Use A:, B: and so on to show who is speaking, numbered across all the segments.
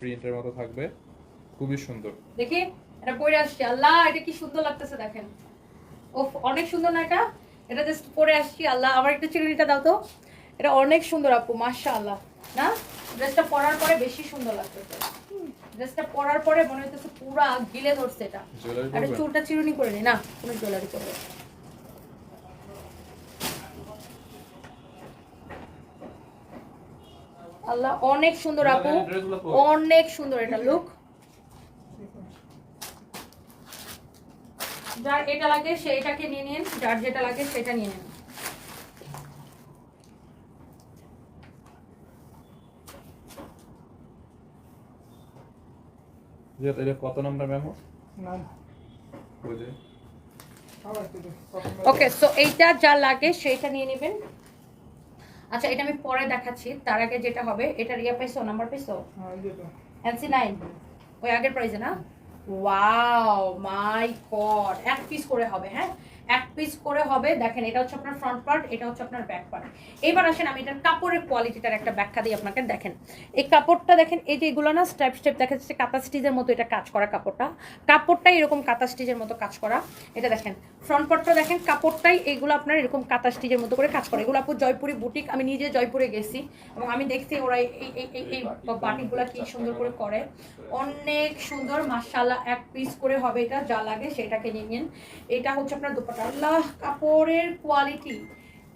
A: প্রিন্টের মতো থাকবে। খুবই সুন্দর।
B: দেখি এটা পরে আসছি। আল্লাহ এটা কি সুন্দর লাগতেছে দেখেন। ও অনেক সুন্দর না এটা? এটা জাস্ট পরে আসছি আল্লাহ। আমার একটু চিরুনিটা দাও তো। এটা অনেক সুন্দর আপু মাশা আল্লাহ না? ড্রেসটা পরার পরে বেশি সুন্দর লাগতেছে। ড্রেসটা পরার পরে মনে হইতেছে পুরা গিলে ধরছে এটা। একটা চুলটা চিরুনি করে নি না কোনো জুয়েলারি করবে আল্লাহ অনেক সুন্দর আপু। অনেক সুন্দর এটা লুক যার এটা লাগে সেইটাকে নিয়ে নিন যার যেটা লাগে সেটা নিয়ে নিন।
A: যে। কত নাম্বার।
B: ওকে সো এইটা যা লাগে সেইটা নিয়ে নেবেন। আচ্ছা এটা আমি পরে দেখাচ্ছি। তার আগে যেটা হবে এটার ইয়া পাইছো নাম্বার পাইছো? এনসি নাইন ওই আগের প্রাইজে না? ওয়াও মাই গড এক পিস করে হবে হ্যাঁ? এক পিস করে হবে। দেখেন, এটা হচ্ছে আপনার ফ্রন্ট পার্ট এটা হচ্ছে আপনার ব্যাক পার্ট এবার আসেন, আমি এটার কাপড়ের কোয়ালিটিটার একটা ব্যাখ্যা দিই আপনাকে দেখেন। এই কাপড়টা দেখেন, এই যে এগুলো না স্টেপ স্টেপ দেখা যাচ্ছে কাঁথা স্টিচের মতো এটা কাজ করা কাপড়টা। কাপড়টাই এরকম কাঁথা স্টিচের মতো কাজ করা। এটা দেখেন ফ্রন্ট পার্টটা দেখেন, কাপড়টাই এগুলো আপনার এরকম কাঁথা স্টিচের মতো করে কাজ করে। এগুলো আপু জয়পুরি বুটিক আমি নিজে জয়পুরে গেছি এবং আমি দেখছি ওরা এই এই এই বাটিকগুলো কি সুন্দর করে করে। অনেক সুন্দর, মাশাআল্লাহ, এক পিস করে হবে এটা, যা লাগে সেটাকে নিয়ে নিন। এটা হচ্ছে আপনার দুপাটা কাপড়ের কোয়ালিটি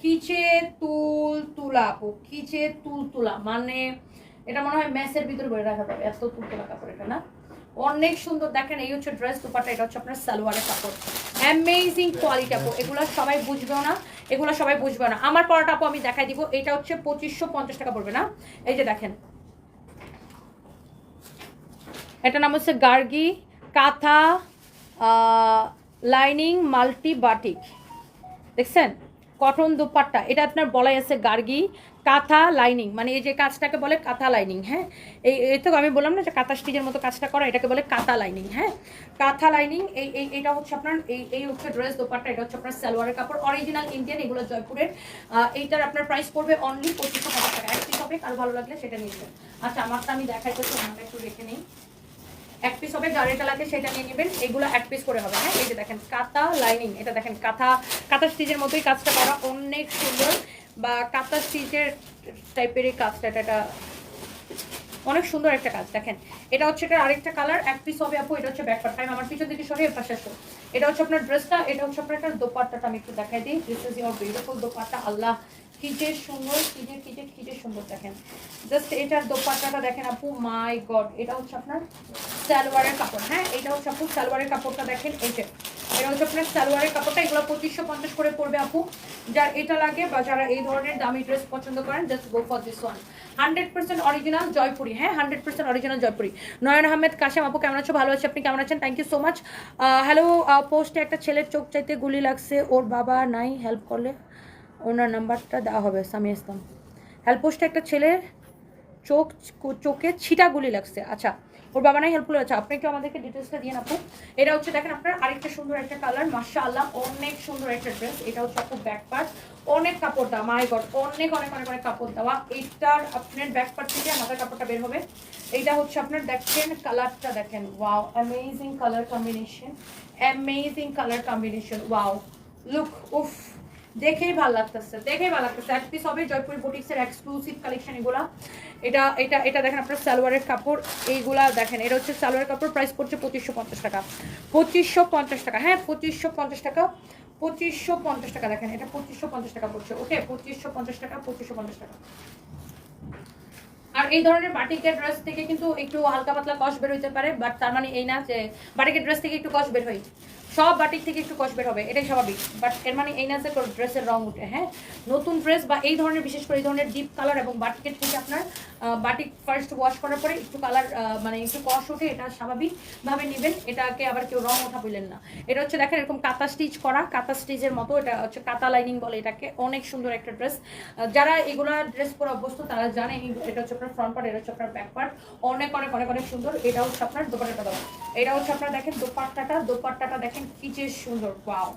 B: কিচে তুল তুলা আপু কিচে তুল তুলা মানে এটা মনে হয় ম্যাসের ভিতরে বলে রাখা যাবে, এত তুল তুলা কাপড় এটা না? অনেক সুন্দর, দেখেন এই হচ্ছে ড্রেস দুপাটা এটা হচ্ছে আপনার সালোয়ারের কাপড়। অ্যামেজিং কোয়ালিটি আপু, এগুলো সবাই বুঝবেও না, এগুলো সবাই বুঝবে না। আমার পরাটা আপু আমি দেখাই দিব, এটা হচ্ছে পঁচিশশো পঞ্চাশ টাকা পড়বে না? এই যে দেখেন। এটার নাম হচ্ছে Gargi, kantha lining multi batik দেখছেন? কটন দুপাট্টা। এটা আপনার বলাই আছে গার্গি, কাঁথা লাইনিং। মানে এই যে কাজটাকে বলে কাঁথা লাইনিং হ্যাঁ? এই এই তো আমি বললাম না যে কাঁথা স্টিচের মতো কাজটা করা, এটাকে বলে কাঁথা লাইনিং হ্যাঁ? কাঁথা লাইনিং, এই এই, এটা হচ্ছে আপনার, এই এই হচ্ছে ড্রেস দোপাট্টা, এটা হচ্ছে আপনার সালোয়ারের কাপড় অরিজিনাল ইন্ডিয়ান এগুলো জয়পুরের। এইটার আপনার প্রাইস পড়বে অনলি পঁচিশশো টাকা। এক পিস হবে, কারও ভালো লাগলে সেটা নিয়ে আচ্ছা আমারটা আমি দেখাইতেছি আমারটা একটু রেখে নিই এক পিস হবে এটা লাগে সেটা নিয়ে নেবেন। এগুলো এক পিস করে হবে হ্যাঁ? এই যে দেখেন, কাঁথা লাইনিং এটা দেখেন, কাঁথা কাঁথা স্টিচের মতোই কাজটা করা, অনেক সুন্দর। বা কাঁথা স্টিচের টাইপের কাজটা, এটা অনেক সুন্দর একটা কাজ, দেখেন। এটা হচ্ছে এটা আরেকটা কালার এক পিস হবে, আপু, এটা হচ্ছে ব্যাক পার্ট টাইম আমার পিছন দিকে সরিয়ে পাশে আসো। এটা হচ্ছে আপনার ড্রেসটা এটা হচ্ছে আপনার একটা দোপাট্টাটা আমি একটু দেখাই দিই। This is your beautiful dupatta, Allah. কি যে সুন্দর কি যে কি যে কি যে সুন্দর দেখেন। জাস্ট এটার দোপাট্টাটা দেখেন আপু মাই গড এটা হচ্ছে আপনার সালোয়ারের কাপড় হ্যাঁ? এটা হচ্ছে আপু সালোয়ারের কাপড়টা দেখেন, এই যে। এটা হচ্ছে আপনার সালোয়ারের কাপড়টা, এগুলো পঁচিশশো পঞ্চাশ করে পড়বে আপু। যার এটা লাগে বা যারা এই ধরনের দামি ড্রেস পছন্দ করেন just go for this one hundred percent original Jaipuri হ্যাঁ? Hundred percent original Jaipuri. Nayan Ahmed Kashem আপু, কেমন আছো? ভালো আছে, আপনি কেমন আছেন? Thank you so much hello পোস্টে একটা ছেলের চোখ চাইতে গুলি লাগছে, ওর বাবা নাই হেল্প করলে? ওনার নাম্বারটা দেওয়া হবে, সামি ইসলাম। হেল্প পোস্টে একটা ছেলের চোখ, চোখে ছিটা গুলি লাগছে। আচ্ছা ওর বাবা নাই, হেল্পফুল আচ্ছা আপনি একটু আমাদেরকে ডিটেলসটা দিয়ে আপু এটা হচ্ছে, দেখেন আপনার আরেকটা সুন্দর একটা কালার মাসা আল্লাহ অনেক সুন্দর একটা ড্রেস এটা হচ্ছে আপু ব্যাক পার্ট অনেক কাপড় দেওয়া মাই গড অনেক অনেক অনেক অনেক কাপড় দেওয়া। এইটার আপনার ব্যাক পার্ট থেকে মাথার কাপড়টা বের হবে। এইটা হচ্ছে আপনার, দেখেন কালারটা দেখেন। Wow amazing colour combination amazing colour combination wow look উফ দেখেই ভালো লাগতেছে, দেখেই ভালো লাগতেছে। এক পিস হবে জয়পুর বুটিক্সের এক্সক্লুসিভ কালেকশন এগুলা। এটা এটা এটা দেখেন আপনার সালোয়ারের কাপড়, এইগুলা দেখেন। এটা হচ্ছে সালোয়ারের কাপড় প্রাইস পড়ছে পঁচিশশো পঞ্চাশ টাকা। পঁচিশশো পঞ্চাশ টাকা হ্যাঁ পঁচিশশো পঞ্চাশ টাকা, পঁচিশশো পঞ্চাশ টাকা দেখেন, এটা পঁচিশশো পঞ্চাশ টাকা পড়ছে। ওকে পঁচিশশো পঞ্চাশ টাকা, পঁচিশশো পঞ্চাশ টাকা। আর এই ধরনের বাটিকের ড্রেস থেকে কিন্তু একটু হালকা পাতলা কষ বের হইতে পারে বাট তার মানে এই না যে বাটিকের ড্রেস থেকে একটু কষ বের হয়। সব বাটিক থেকে একটু কষ বের হবে, এটাই স্বাভাবিক। বাট এর মানে এই না ড্রেসের রং উঠে হ্যাঁ? নতুন ড্রেস বা এই ধরনের, বিশেষ করে এই ধরনের ডিপ কালার এবং বাটিকের থেকে আপনার বাটিক ফার্স্ট ওয়াশ করার পরে একটু কালার মানে একটু কষ ওঠে, এটা স্বাভাবিকভাবে নেবেন। এটাকে আবার কেউ রং ওঠা বললেন না। এটা হচ্ছে দেখেন এরকম কাতা স্টিচ করা কাতা স্টিচের মতো, এটা হচ্ছে কাতা লাইনিং বলে এটাকে। অনেক সুন্দর একটা ড্রেস যারা এগুলা ড্রেস পরে অভ্যস্ত, তারা জানে এটা হচ্ছে আপনার ফ্রন্ট পার্ট এটা হচ্ছে আপনার ব্যাক পার্ট অনেক অনেক অনেক অনেক সুন্দর। এটা হচ্ছে আপনার দোপাট্টাটা এটা হচ্ছে আপনার দেখেন দোপাট্টাটা দোপাট্টাটা দেখেন কিচের সুন্দর। ওয়াও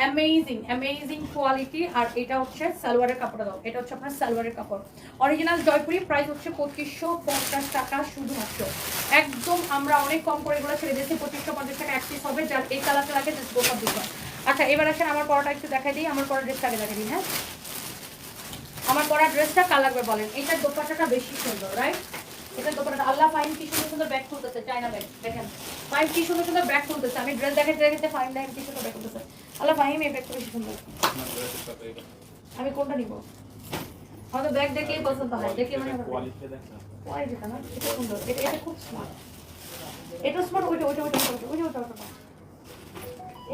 B: অ্যামেজিং অ্যামেজিং কোয়ালিটি আর এটা হচ্ছে সালোয়ারের কাপড় দাও। এটা হচ্ছে আপনার সালোয়ারের কাপড়। অরিজিনাল জয়পুরি প্রাইস হচ্ছে পঁচিশশো পঞ্চাশ টাকা শুধুমাত্র। একদম আমরা অনেক কম করে এগুলো ছেড়ে দিয়েছি, পঁচিশশো পঞ্চাশ টাকা এক পিস হবে, যার এই কালারটা লাগে জাস্ট গোপার দিতে আচ্ছা এবার আসেন আমার পড়াটা একটু দেখাই দিই, আমার পড়া ড্রেসটা আগে দেখাই দিই হ্যাঁ? আমার পরা ড্রেসটা কার লাগবে বলেন? এইটার দোপাট্টাটা বেশি সুন্দর রাইট এটার দোপাট্টা আল্লাহ ফাইন কি সুন্দর সুন্দর ব্যাগ খুলতেছে চায়না ব্যাগ দেখেন। ফাইন কি সুন্দর সুন্দর ব্যাগ খুলতেছে আমি ড্রেস ফাইন দেখেন কি সুন্দর ব্যাগ খুলতেছে। আল্লাহ ফাইম এই ব্যাগটা বেশি সুন্দর। আমি কোনটা নিব? আমাদের ব্যাগ দেখলেই পছন্দ হয় দেখে মানে কোয়ালিটিটা না এটা সুন্দর এটা এটা খুব স্মার্ট এটা স্মার্ট ওইটা ওইটা ওইটা ওইটা ওইটা ওইটা ওইটা।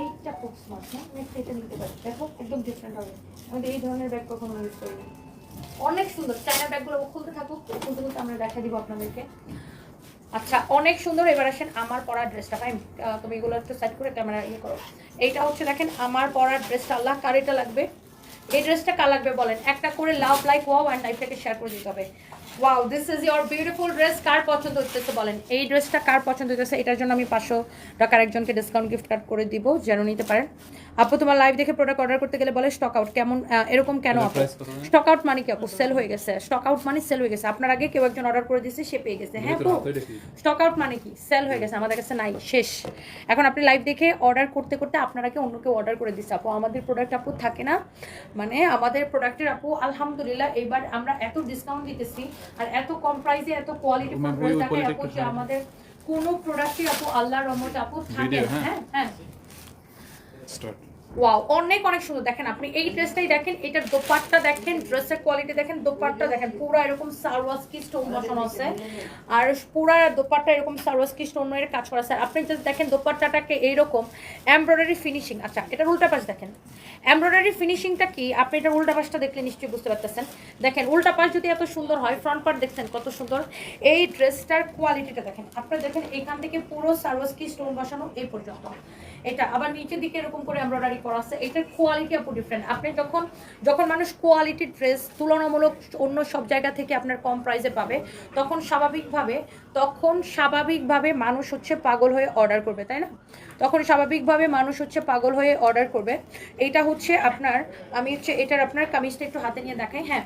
B: এইটা খুব স্মার্ট হ্যাঁ নেক্সট এটা নিতে পারি। দেখো একদম ডিফারেন্ট হবে। আমি তো এই ধরনের ব্যাগ কখনো ইউজ করিনি। অনেক সুন্দর। চায়না ব্যাগগুলো খুলতে থাকুক, খুলতে খুলতে আমরা দেখা দিব আপনাদেরকে। আচ্ছা অনেক সুন্দর। এবার আসেন আমার পরা ড্রেসটা ফাইন তুমি এগুলো একটু সাইড করে ক্যামেরা ইয়ে করো। এইটা হচ্ছে দেখেন, আমার পরার ড্রেসটা আল্লাহ, কার এটা লাগবে? এই ড্রেসটা কার লাগবে বলেন? একটা করে লাভ লাইক ওয়াও অ্যান্ড লাইফটাকে শেয়ার করে দিতে হবে। Wow this is your beautiful dress কার পছন্দ হচ্ছে বলেন? এই ড্রেসটা কার পছন্দ হচ্ছে এটার জন্য আমি পাঁচশো টাকার একজনকে ডিসকাউন্ট গিফট কার্ড করে দিব। যেন নিতে পারেন। আপু তোমার লাইভ দেখে প্রোডাক্ট অর্ডার করতে গেলে বলে স্টক আউট কেমন এরকম কেন আপু? স্টক আউট মানে কি আপু? সেল হয়ে গেছে। স্টক আউট মানে সেল হয়ে গেছে। আপনার আগে কেউ একজন অর্ডার করে দিয়েছে সে পেয়ে গেছে। হ্যাঁ আপু? স্টক আউট মানে কি? সেল হয়ে গেছে। আমাদের কাছে নাই। শেষ। এখন আপনি লাইভ দেখে অর্ডার করতে করতে আপনার কি অন্য কেউ অর্ডার করে দিচ্ছে আপু আমাদের প্রোডাক্ট আপু থাকে না। মানে আমাদের প্রোডাক্টের আপু আলহামদুলিল্লাহ এবার আমরা এত ডিসকাউন্ট দিতেছি আর এত কম প্রাইসে এত কোয়ালিটি আপু যে আমাদের কোনো প্রোডাক্টই আপু আল্লাহর রহমতে আপু থাকে না।
A: হ্যাঁ।
B: হ্যাঁ হ্যাঁ। ওয়াও অনেক অনেক সুন্দর। দেখেন আপনি এই ড্রেসটাই দেখেন, এটার দোপাট্টা দেখেন ড্রেসের কোয়ালিটি দেখেন, দোপাট্টা দেখেন, পুরো এরকম সারওয়াসকি স্টোন বসানো আছে। আর পুরো দোপাট্টা এরকম সারওয়াসকি স্টোনের কাজ করা আছে। আপনি জাস্ট দেখেন দোপাট্টাটাকে এইরকম এমব্রয়ডারি ফিনিশিং আচ্ছা এটার উল্টা পাশ দেখেন। এমব্রয়ডারি ফিনিশিংটা কি? আপনি এটার উল্টা পাশটা দেখলে নিশ্চয়ই বুঝতে পারতেছেন। দেখেন, উল্টা পাশ যদি এত সুন্দর হয় ফ্রন্ট পার্ট দেখছেন কত সুন্দর। এই ড্রেসটার কোয়ালিটিটা দেখেন। আপনারা দেখেন এখান থেকে পুরো সারওয়াসকি স্টোন বসানো এই পর্যন্ত। এটা আবার নিচের দিকে এরকম করে এমব্রয়ডারি করা আছে, এটার কোয়ালিটি আপু ডিফারেন্ট আপনি যখন যখন মানুষ কোয়ালিটির ড্রেস তুলনামূলক অন্য সব জায়গা থেকে আপনার কম প্রাইসে পাবে, তখন স্বাভাবিকভাবে তখন স্বাভাবিকভাবে মানুষ হচ্ছে পাগল হয়ে অর্ডার করবে, তাই না? তখন স্বাভাবিকভাবে মানুষ হচ্ছে পাগল হয়ে অর্ডার করবে। এটা হচ্ছে আপনার, আমি হচ্ছে এটার আপনার কামিজটা একটু হাতে নিয়ে দেখাই। হ্যাঁ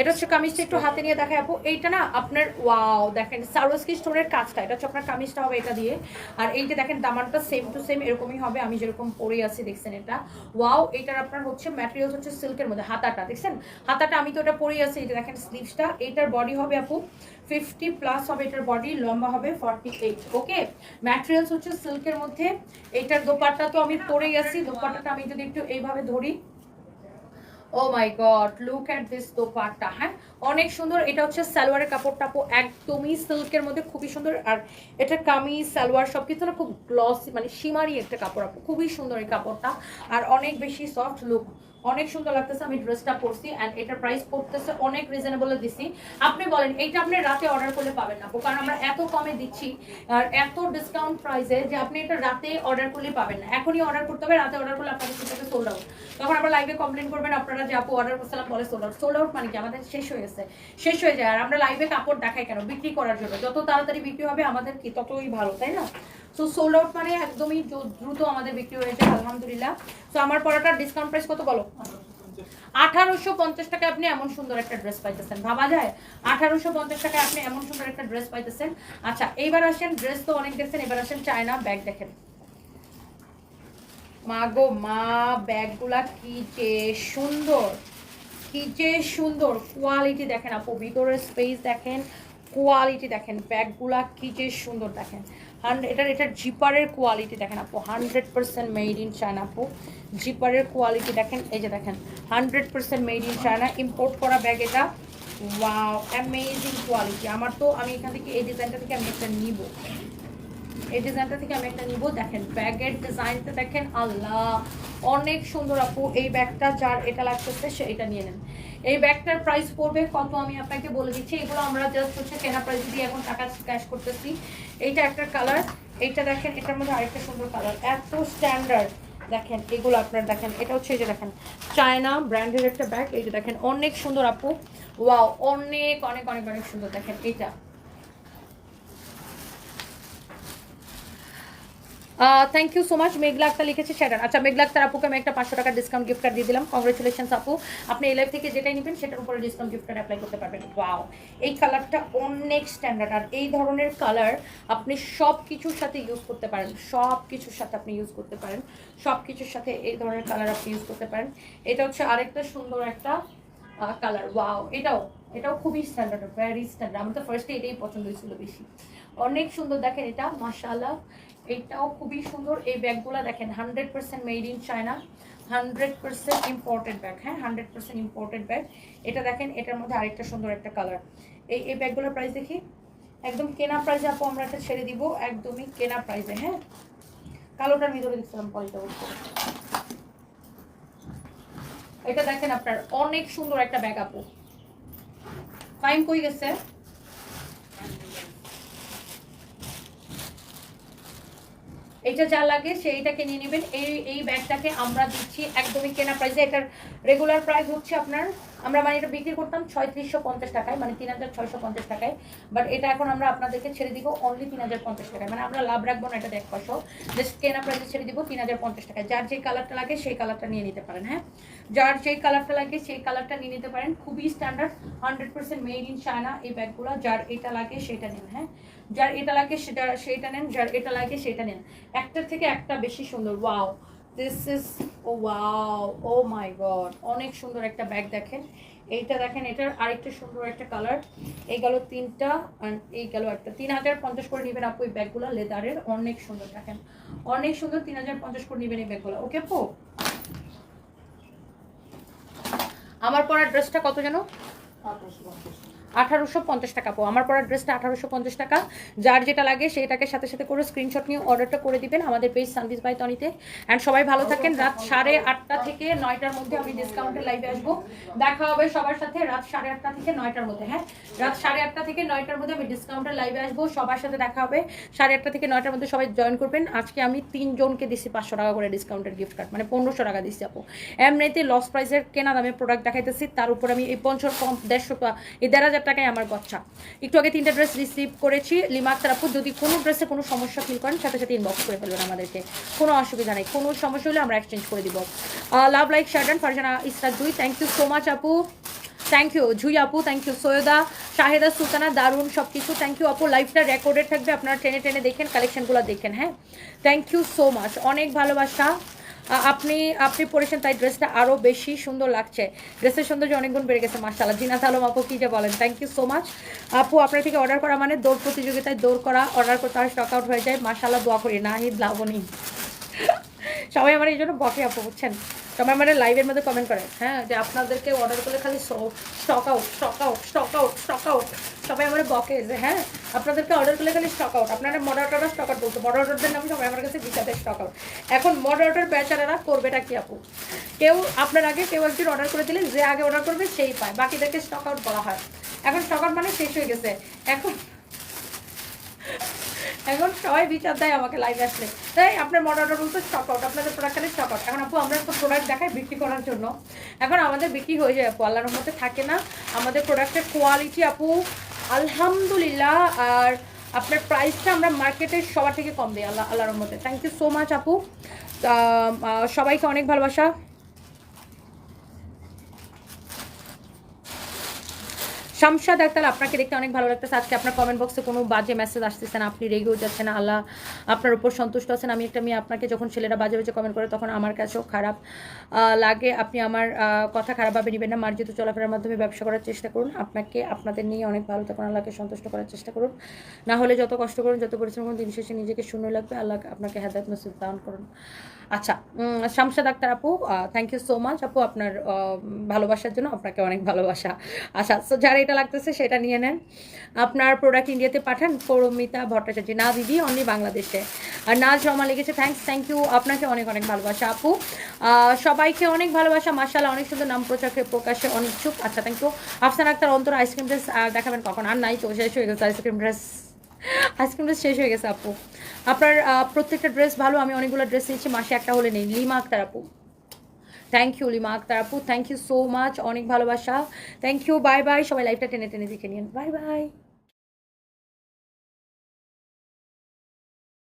B: এটা হচ্ছে কামিজটা একটু হাতে নিয়ে দেখাই আপু। এইটা না আপনার ওয়াও দেখেন সারোস্কি স্টোনের কাজটা, এটা হচ্ছে আপনার কামিজটা হবে এটা দিয়ে। আর এইটা দেখেন, দামানটা সেম টু সেম এরকমই হবে, আমি যেরকম পরে আছি, দেখছেন এটা। ওয়াও এটার আপনার হচ্ছে ম্যাটেরিয়ালস হচ্ছে সিল্কের মধ্যে, হাতাটা, দেখছেন? হাতাটা আমি তো এটা পরে আছি এটা দেখেন স্লিভসটা এটার বডি হবে আপু ফিফটি প্লাস হবে এটার বডি লম্বা হবে ফর্টি এইট ওকে ম্যাটেরিয়ালস হচ্ছে সিল্কের মধ্যে এটার দোপাট্টা তো আমি পরেই আছি, দোপাট্টাটা আমি যদি একটু এইভাবে ধরি ও my God look at this dupatta হ্যাঁ? অনেক সুন্দর, এটা হচ্ছে সালোয়ারের কাপড়টা আপু, একদমই সিল্কের মধ্যে খুবই সুন্দর, আর এটা কামিজ, সালোয়ার সব কিছু খুব গ্লসি মানে সিমারি একটা কাপড় আপু, খুবই সুন্দর এই কাপড়টা, আর অনেক বেশি সফট লুক অনেক সুন্দর লাগতেছে, আমি ড্রেসটা পরছি অ্যান্ড এটার প্রাইস পড়তেছে অনেক রিজনেবল দিছি। আপনি বলেন, এইটা আপনি রাতে অর্ডার করলে পাবেন না, কারণ আমরা এত কমে দিচ্ছি আর এত ডিসকাউন্ট প্রাইসে যে আপনি এটা রাতে অর্ডার করলে পাবেন না। এখনই অর্ডার করতে হবে, রাতে অর্ডার করলে আপনাদের সেটাকে সোল্ড আউট তখন আমরা লাইভে কমপ্লেন করবেন, আপনারা যে আপু অর্ডার করছিলাম, বলে সোল্ড আউট সোল্ড আউট মানে কি? আমাদের শেষ হয়ে গেছে। শেষ হয়ে যায়, আর আমরা লাইভে কাপড় দেখাই কেন? বিক্রি করার জন্য। যত তাড়াতাড়ি বিক্রি হবে, আমাদের কি? ততই ভালো, তাই না? সো সোল্ড আউট মানে একদমই দ্রুত আমাদের বিক্রি হয়ে যায় আলহামদুলিল্লাহ। তো আমার পড়াটার ডিসকাউন্ট প্রাইস কত বলো? আঠারোশো পঞ্চাশ টাকা আপনি এমন সুন্দর একটা ড্রেস পাইতেছেন, ভাবা যায়? আঠারোশো পঞ্চাশ টাকায় আপনি এমন সুন্দর একটা ড্রেস পাইতেছেন। আচ্ছা এইবার আসেন ড্রেস তো অনেক দেখছেন, এবার আসেন চায়না ব্যাগ দেখেন। মা গো মা, ব্যাগগুলা কি যে সুন্দর, কি যে সুন্দর। কোয়ালিটি দেখেন আপু, ভিতরের স্পেস দেখেন কোয়ালিটি দেখেন, ব্যাগগুলা কি যে সুন্দর দেখেন। হান্ড্রেড এটার এটার জিপারের কোয়ালিটি দেখেন আপু, hundred percent made in China আপু। জিপারের কোয়ালিটি দেখেন, এই যে দেখেন, hundred percent made in China, import করা ব্যাগ এটা, ওয়াও, অ্যামেজিং কোয়ালিটি। আমার তো, আমি এখান থেকে, এই ডিজাইনটা থেকে আমি একটা নিব। এই ডিজাইনটা থেকে আমি একটা নিব। দেখেন, ব্যাগের ডিজাইনটা দেখেন, আল্লাহ! অনেক সুন্দর আপু, এই ব্যাগটা যার এটা লাগতেছে, সে এটা নিয়ে নেন। এই ব্যাগটার প্রাইস পড়বে কত আমি আপনাকে বলে দিচ্ছি। এগুলো আমরা জাস্ট হচ্ছে কেনা প্রাইস দিয়ে এখন টাকা ক্যাশ করতেছি। এইটা একটা কালার এইটা দেখেন, এটার মধ্যে আরেকটা সুন্দর কালার এত স্ট্যান্ডার্ড দেখেন, এগুলো আপনার দেখেন, এটা হচ্ছে এই যে দেখেন চায়না ব্র্যান্ডের একটা ব্যাগ এই যে দেখেন, অনেক সুন্দর আপু। ওয়াও অনেক অনেক অনেক অনেক সুন্দর। দেখেন, এইটা। Thank you so much Meghla Akter লিখেছে সেটার আচ্ছা মেঘলা আক্তার আপুকে আমি একটা পাঁচশো টাকার ডিসকাউন্ট গিফট কার্ড দিয়ে দিলাম। কংগ্রেচুলেশনস আপু। আপনি এই লাইফ থেকে যেটাই নেবেন, সেটার উপরে ডিসকাউন্ট গিফট কার্ড অ্যাপ্লাই করতে পারবেন। ওয়াও এই কালারটা অনেক স্ট্যান্ডার্ড আর এই ধরনের কালার আপনি সব কিছুর সাথে ইউজ করতে পারেন। সব কিছুর সাথে আপনি ইউজ করতে পারেন। সব কিছুর সাথে এই ধরনের কালার আপনি ইউজ করতে পারেন। এটা হচ্ছে আরেকটা সুন্দর একটা কালার ওয়াও এটাও এটাও খুবই স্ট্যান্ডার্ড ভ্যারি স্ট্যান্ডার্ড আমার তো ফার্স্টে এটাই পছন্দ হয়েছিল বেশি। অনেক সুন্দর দেখেন এটা, মাশাআল্লাহ। এটাও খুবই সুন্দর। এই ব্যাগগুলো দেখেন hundred percent made in China hundred percent imported bag হ্যাঁ হান্ড্রেড পার্সেন্ট ইম্পোর্টেড ব্যাগ এটা দেখেন, এটার মধ্যে আরেকটা সুন্দর একটা কালার এই এই ব্যাগগুলোর প্রাইস দেখি? একদম কেনা প্রাইসে আপু, আমরা একটা ছেড়ে দিব। একদমই কেনা প্রাইসে হ্যাঁ। কালোটার ভিতরে দেখছিলাম পয়সা এটা দেখেন আপনার, অনেক সুন্দর একটা ব্যাগ আপু। টাইম কই গেছে? এটা যা লাগে সেইটাকে নিয়ে নেবেন। এই এই ব্যাগটাকে আমরা দিচ্ছি একদমই কেনা প্রাইসে এটার রেগুলার প্রাইস হচ্ছে আপনার, আমরা মানে এটা বিক্রি করতাম ছয়ত্রিশশো পঞ্চাশ টাকায় মানে তিন হাজার ছয়শো পঞ্চাশ টাকায়। বাট এটা এখন আমরা আপনাদেরকে ছেড়ে দিব অনলি তিন হাজার পঞ্চাশ টাকায়। মানে আমরা লাভ রাখব না এটা দেখ পয়সা। জাস্ট কেনা প্রাইসে ছেড়ে দিব তিন হাজার পঞ্চাশ টাকায়। যার যে কালারটা লাগে সেই কালারটা নিয়ে নিতে পারেন হ্যাঁ? যার যেই কালারটা লাগে সেই কালারটা নিয়ে নিতে পারেন। খুবই standard hundred percent made in China এই ব্যাগগুলো। যার এটা লাগে সেটা নিন হ্যাঁ? যার এটা লাগে, সেটা, সেইটা নেন, যার এটা লাগে সেটা নেন। একটার থেকে একটা বেশি সুন্দর, wow. This is oh wow, oh my God, অনেক সুন্দর একটা ব্যাগ দেখেন। এইটা দেখেন, এটার আরেকটা সুন্দর একটা কালার। এই গেল তিনটা আর এই গেল একটা। তিন হাজার পঞ্চাশ করে নেবেন আপু এই ব্যাগগুলো, লেদারের অনেক সুন্দর, দেখেন। অনেক সুন্দর তিন হাজার পঞ্চাশ করে নেবেন এই ব্যাগগুলো ওকে আপু? আমার পরার ড্রেসটা কত যেন? আঠারোশো পঞ্চাশ টাকা পো আমার পরার ড্রেসটা আঠারোশো পঞ্চাশ টাকা। যার যেটা লাগে সেটাকে সাথে সাথে করে স্ক্রিনশট নিয়ে অর্ডারটা করে দিবেন আমাদের পেজ সানভিস বাই তনিতে অ্যান্ড সবাই ভালো থাকেন। রাত সাড়ে আটটা থেকে নয়টার মধ্যে আমি ডিসকাউন্টের লাইভে আসব। দেখা হবে সবার সাথে রাত সাড়ে আটটা থেকে নয়টার মধ্যে হ্যাঁ? রাত সাড়ে আটটা থেকে নয়টার মধ্যে আমি ডিসকাউন্টের লাইভে আসব। সবার সাথে দেখা হবে। সাড়ে আটটা থেকে নয়টার মধ্যে সবাই জয়েন করবেন। আজকে আমি তিনজনকে দিচ্ছি পাঁচশো টাকা করে ডিসকাউন্টের গিফট কার্ড মানে পনেরোশো টাকা দিচ্ছি আপু। এমনিতে লস প্রাইসের কেনা দামে প্রোডাক্ট দেখাইতেছি। তার উপর আমি এই পঞ্চাশ কম দেড়শো এই দেড় হাজার টাকায় আমার গচ্ছা একটু আগে তিনটা ড্রেস রিসিভ করেছি। লিমাক তারাপুর, যদি কোনো ড্রেসে কোনো সমস্যা ফিল করেন, সাথে সাথে ইনবক্স করে ফেলবেন আমাদেরকে। কোনো অসুবিধা নেই। কোনো সমস্যা হলে আমরা এক্সচেঞ্জ করে দিব। Love like shirt Farzana Israt দুই থ্যাংক ইউ সো মাচ আপু। থ্যাংক ইউ ঝুই আপু থ্যাংক ইউ সৈয়দা শাহেদা সুলতানা দারুণ সব কিছু থ্যাংক ইউ আপু লাইভটা রেকর্ডেড থাকবে। আপনারা টেনে টেনে দেখেন কালেকশনগুলো দেখেন হ্যাঁ? থ্যাংক ইউ সো মাচ অনেক ভালোবাসা। আপনি আপনি পরেছেন, তাই ড্রেসটা আরও বেশি সুন্দর লাগছে। ড্রেসের সৌন্দর্য অনেক গুণ বেড়ে গেছে মার্শাল্লাহ জিনাত আলম আপু, কী যে বলেন। থ্যাংক ইউ সো মাচ আপু, আপনার থেকে অর্ডার করা মানে দৌড় প্রতিযোগিতায় দৌড় করা অর্ডার করতে হয় স্টক আউট হয়ে যায়। মার্শাল্লাহ দোয়া করি। নাহিদ লাবণী সবাই আমার এই জন্য বকে আপু, বুঝছেন? সবাই মানে লাইভের মধ্যে কমেন্ট করে। হ্যাঁ যে আপনাদেরকে অর্ডার করলে খালি stock out stock out stock out stock out সবাই আমার বকে যে হ্যাঁ আপনাদেরকে অর্ডার করলে খালি স্টক আউট আপনারা মডারেটররা স্টক আউট বলতো মডারেটরদের নামে সবাই আমার কাছে বিচারে স্টক আউট এখন মডারেটর বেচারারা করবেটা কি আপু? কেউ আপনার আগে কেউ একজন অর্ডার করে দিলে যে আগে অর্ডার করবে সেই পায়। বাকিদেরকে স্টক আউট বলা হয়। এখন স্টক আউট মানে শেষ হয়ে গেছে। এখন এখন সবাই বিচার দেয় আমাকে লাইভ আসলে। তাই আপনার মডার্টার বলতে স্টক আউট আপনাদের প্রোডাক্টের স্টক আউট এখন আপু, আমরা তো প্রোডাক্ট দেখাই বিক্রি করার জন্য। এখন আমাদের বিক্রি হয়ে যায় আপু, আল্লাহর মধ্যে থাকে না। আমাদের প্রোডাক্টের কোয়ালিটি আপু, আলহামদুলিল্লাহ, আর আপনার প্রাইসটা আমরা মার্কেটের সবার থেকে কম দিই, আল্লাহ, আল্লাহর মধ্যে থ্যাংক ইউ সো মাচ আপু। সবাইকে অনেক ভালোবাসা। শামশাদ আক্তার, আপনাকে দেখতে অনেক ভালো লাগতেছে। আজকে আপনার কমেন্ট বক্সে কোনো বাজে মেসেজ আসতেছে না, আপনি রেগেও যাচ্ছেন আল্লাহ আপনার উপর সন্তুষ্ট আছেন। আমি একটা মেয়ে, আপনাকে যখন ছেলেরা বাজে বাজে কমেন্ট করে, তখন আমার কাছেও খারাপ লাগে। আপনি আমার কথা খারাপভাবে নেবেন না। মার্জিত চলাফেরার মাধ্যমে ব্যবসা করার চেষ্টা করুন। আপনাকে, আপনাদের নিয়ে অনেক ভালো থাকুন। আল্লাহকে সন্তুষ্ট করার চেষ্টা করুন। না হলে যত কষ্ট করুন, যত পরিশ্রম করুন, দিন শেষে নিজেকে শূন্য লাগবে। আল্লাহ আপনাকে হেদায়ত নসিব দান করুন। আচ্ছা শামশাদ আক্তার আপু থ্যাংক ইউ সো মাচ আপু, আপনার ভালোবাসার জন্য আপনাকে অনেক ভালোবাসা। আচ্ছা সো যারা এটা লাগতেছে সেটা নিয়ে নেন। আপনার প্রোডাক্ট ইন্ডিয়াতে পাঠান, পৌরমিতা ভট্টাচার্য। না দিদি অনলি বাংলাদেশে। আর নাচ জমা লেগেছে থ্যাংকস থ্যাংক ইউ আপনাকে অনেক অনেক ভালোবাসা আপু। সবাইকে অনেক ভালোবাসা মাসাল্লাহ অনেক সুন্দর নাম প্রচারকে প্রকাশে অনিচ্ছুক। আচ্ছা থ্যাংক ইউ আফসান আক্তার, অন্তর আইসক্রিম ড্রেস দেখাবেন কখন? আর নাই, তো শেষ হয়ে গেছে আইসক্রিম ড্রেস আইসক্রিম ড্রেস শেষ হয়ে গেছে আপু। আপনার প্রত্যেকটা ড্রেস ভালো, আমি অনেকগুলো ড্রেস নিয়েছি, মাসে একটা হলে নেই। লিমা আক্তার আপু। থ্যাংক ইউ লিমা আক্তার আপু। থ্যাংক ইউ সো মাচ অনেক ভালোবাসা। থ্যাংক ইউ বাই বাই সবাই লাইফটা টেনে টেনে দেখে নিন। Bye bye